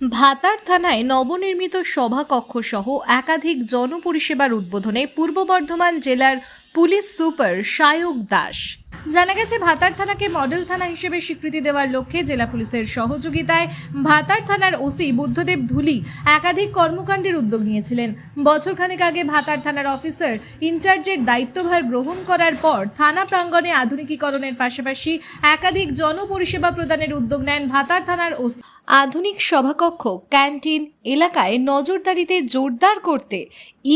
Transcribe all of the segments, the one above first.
ভাতার থানায় নবনির্মিত সভাকক্ষ সহ একাধিক জনপরিষেবার উদ্বোধনে পূর্ব বর্ধমান জেলার পুলিশ সুপার সায়ক দাস। জানা গেছে, ভাতার থানাকে মডেল থানা হিসেবে স্বীকৃতি দেওয়ার লক্ষ্যে জেলা পুলিশের সহযোগিতায় ভাতার থানার ওসি বুদ্ধদেব ধুলি একাধিক কর্মকাণ্ডের উদ্যোগ নিয়েছিলেন। বছরখানেক আগে ভাতার থানার অফিসার ইনচার্জের দায়িত্বভার গ্রহণ করার পর থানা প্রাঙ্গণে আধুনিকীকরণের পাশাপাশি একাধিক জনপরিষেবা প্রদানের উদ্যোগ নেন ভাতার থানার ওসি। আধুনিক সভাকক্ষ, ক্যান্টিন এলাকায় নজরদারিতে জোরদার করতে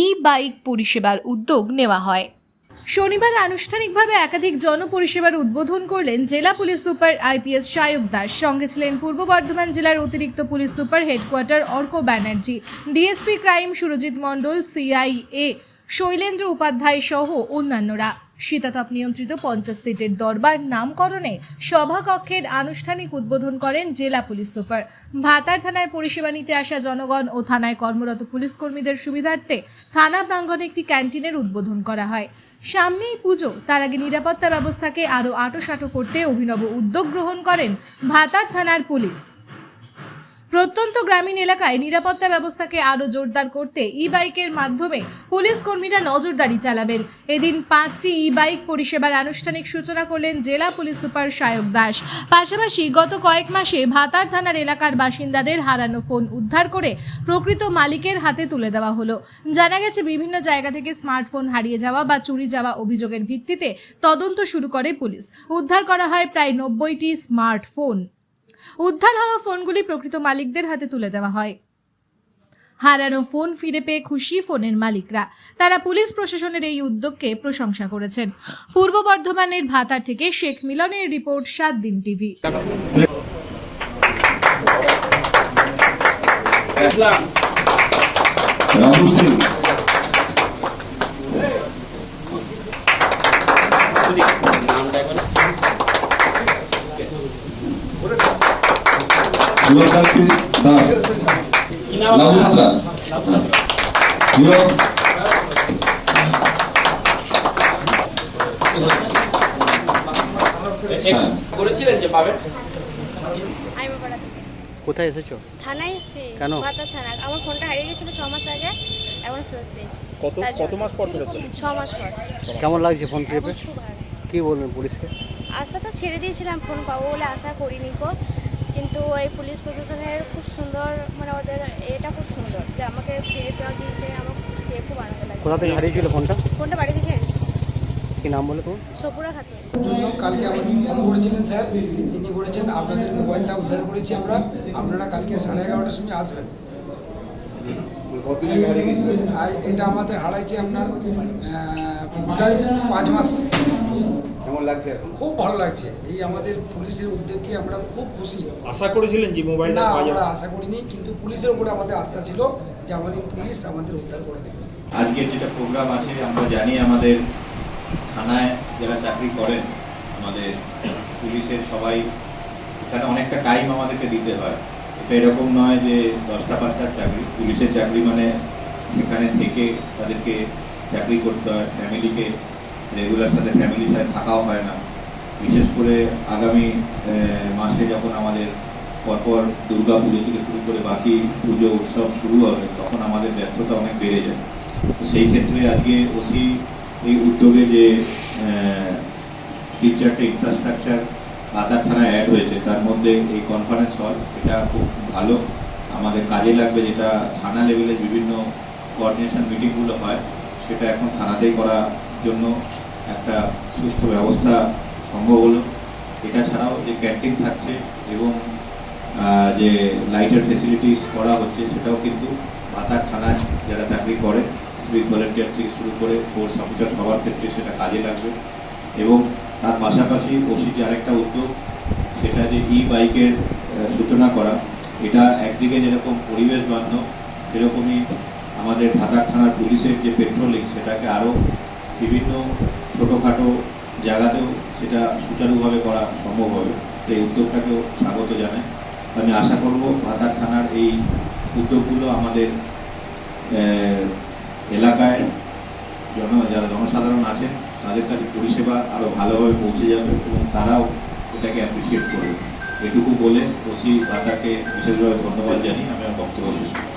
ই বাইক পরিষেবার উদ্যোগ নেওয়া হয়। শনিবার আনুষ্ঠানিকভাবে একাধিক জনপরিষেবার উদ্বোধন করলেন জেলা police super IPS Sayak Das. সঙ্গে ছিলেন পূর্ব বর্ধমান জেলার অতিরিক্ত police super headquarter Arka Banerjee, DSP crime Surajit Mondal, CIA Shailendra Upadhyay সহ অন্যান্যরা। শীতাতপ নিয়ন্ত্রিত পঞ্চাশ সিটের দরবার নামকরণে সভাকক্ষের আনুষ্ঠানিক উদ্বোধন করেন জেলা পুলিশ সুপার। ভাতার থানায় পরিষেবা নিতে আসা জনগণ ও থানায় কর্মরত পুলিশ কর্মীদের সুবিধার্থে থানা প্রাঙ্গণে একটি ক্যান্টিনের উদ্বোধন করা হয়। সামনেই পুজো, তার আগে নিরাপত্তা ব্যবস্থাকে আরও আটোসাটো করতে অভিনব উদ্যোগ গ্রহণ করেন ভাতার থানার পুলিশ। প্রত্যন্ত গ্রামীণ এলাকায় নিরাপত্তা ব্যবস্থাকে আরও জোরদার করতে ই বাইকের মাধ্যমে পুলিশ কর্মীরা নজরদারি চালাবেন। এদিন পাঁচটি ই বাইক পরিষেবার আনুষ্ঠানিক সূচনা করলেন জেলা পুলিশ সুপার সায়ক দাস। পাশাপাশি গত কয়েক মাসে ভাতার থানার এলাকার বাসিন্দাদের হারানো ফোন উদ্ধার করে প্রকৃত মালিকের হাতে তুলে দেওয়া হলো। জানা গেছে, বিভিন্ন জায়গা থেকে স্মার্টফোন হারিয়ে যাওয়া বা চুরি যাওয়া অভিযোগের ভিত্তিতে তদন্ত শুরু করে পুলিশ। উদ্ধার করা হয় প্রায় নব্বইটি স্মার্টফোন। উদ্ধার হওয়া ফোনগুলি প্রকৃত মালিকদের হাতে তুলে দেওয়া হয়। হারানো ফোন ফিরে পেয়ে খুশি ফোনের মালিকরা। তারা পুলিশ প্রশাসনের এই উদ্যোগকে প্রশংসা করেছেন। পূর্ব বর্ধমানের ভাতার থেকে শেখ মিলনের রিপোর্ট সাত দিন টিভি। ইসলাম রাজু সিং নামটা এখন যুবকান্তি দাস কি নাম লাভু আপনার? সাঁতরা যুবক এ- এ- করেছিলেন যে পাবেন আমি বাবারা থেকে কোথায় এসেছ? থানায় এসেছি। কেন? ভাতা থানা। আমার ফোনটা হারিয়ে গেছিল ছ মাস আগে এখন ফেরত পেয়েছি। কত কত মাস পর ফেরত ছ মাস পর। কেমন লাগছে ফোন পেয়ে কি বলবেন পুলিশকে? আশা তো ছেড়ে দিয়েছিলাম ফোন পাবো বলে আশা করিনি কো কিন্তু এই পুলিশ প্রশাসনের খুব সুন্দর মানে ওদের এটা খুব সুন্দর যে আমাকে ফিরে পেয়ে দিয়েছে আমার পেয়ে খুব আনন্দ লাগে। কোথা থেকে হারিয়েছিল ফোনটা? ফোনটা বাড়ি থেকে কি নাম বলে তোমার? সপুরা খাতুন। জন্য কালকে আমাদের ফোন করেছিলেন স্যার। তিনি বলেছেন আপনাদের মোবাইলটা উদ্ধার করেছি আমরা। আপনারা কালকে সাড়ে এগারোটার সময় আসবেন। কতদিন আগে হারিয়ে গেছিল আর এটা আমাদের হারাইছে আপনার প্রায় পাঁচ মাস। কেমন লাগছে? এখন খুব ভালো লাগছে। এই আমাদের পুলিশের উদ্যোগে আমরা খুব খুশি। আশা করেছিলেন যে মোবাইলটা না আমরা আশা করিনি কিন্তু পুলিশের উপরে আমাদের আস্থা ছিল যে আমাদের পুলিশ আমাদের উদ্ধার করে দেবে। আজকের যেটা প্রোগ্রাম আছে আমরা জানি আমাদের থানায় যারা চাকরি করেন আমাদের পুলিশের সবাই এখানে অনেকটা টাইম আমাদেরকে দিতে হয়। এটা এরকম নয় যে দশটা পাঁচটার চাকরি। পুলিশের চাকরি মানে সেখানে থেকে তাদেরকে চাকরি করতে হয় ফ্যামিলিকে রেগুলার সাথে ফ্যামিলির সাথে থাকাও হয় না। বিশেষ করে আগামী মাসে যখন আমাদের পরপর দুর্গা পুজো থেকে শুরু করে বাকি পুজো, উৎসব শুরু হবে, তখন আমাদের ব্যস্ততা অনেক বেড়ে যায়। তো সেই ক্ষেত্রে আজকে ওসি এই উদ্যোগে যে তিন চারটে ইনফ্রাস্ট্রাকচার আদার থানায় অ্যাড হয়েছে, তার মধ্যে এই কনফারেন্স হল এটা খুব ভালো। আমাদের কাজে লাগবে যেটা থানা লেভেলে বিভিন্ন কোঅর্ডিনেশন মিটিংগুলো হয়, সেটা এখন থানাতেই করার জন্য একটা সুষ্ঠু ব্যবস্থা সম্ভব হলো। এটা ছাড়াও যে ক্যান্টিন থাকছে এবং যে লাইটের ফেসিলিটিস করা হচ্ছে সেটাও কিন্তু ভাতার থানায় যারা চাকরি করে সিভিক ভলেন্টিয়ার থেকে শুরু করে ফোর্স অফিসার সবার ক্ষেত্রে সেটা কাজে লাগবে। এবং তার পাশাপাশি ওসির যে আরেকটা উদ্যোগ, সেটা যে ই বাইকের সূচনা করা, এটা একদিকে যেরকম পরিবেশ বান্ধব সেরকমই আমাদের ভাতার থানার পুলিশের যে পেট্রোলিং সেটাকে আরও বিভিন্ন ছোটোখাটো জায়গাতেও সেটা সুচারুভাবে করা সম্ভব হবে। তো এই উদ্যোগটাকেও স্বাগত জানাই। আমি আশা করব ভাতার থানার এই উদ্যোগগুলো আমাদের এলাকায় জন, যারা জনসাধারণ আছেন, তাদের কাছে পরিষেবা আরও ভালোভাবে পৌঁছে যাবে এবং তারাও এটাকে অ্যাপ্রিসিয়েট করবে। এটুকু বলে ওসি ভাতাকে বিশেষভাবে ধন্যবাদ জানিয়ে আমি আমার বক্তব্য শেষ করছি।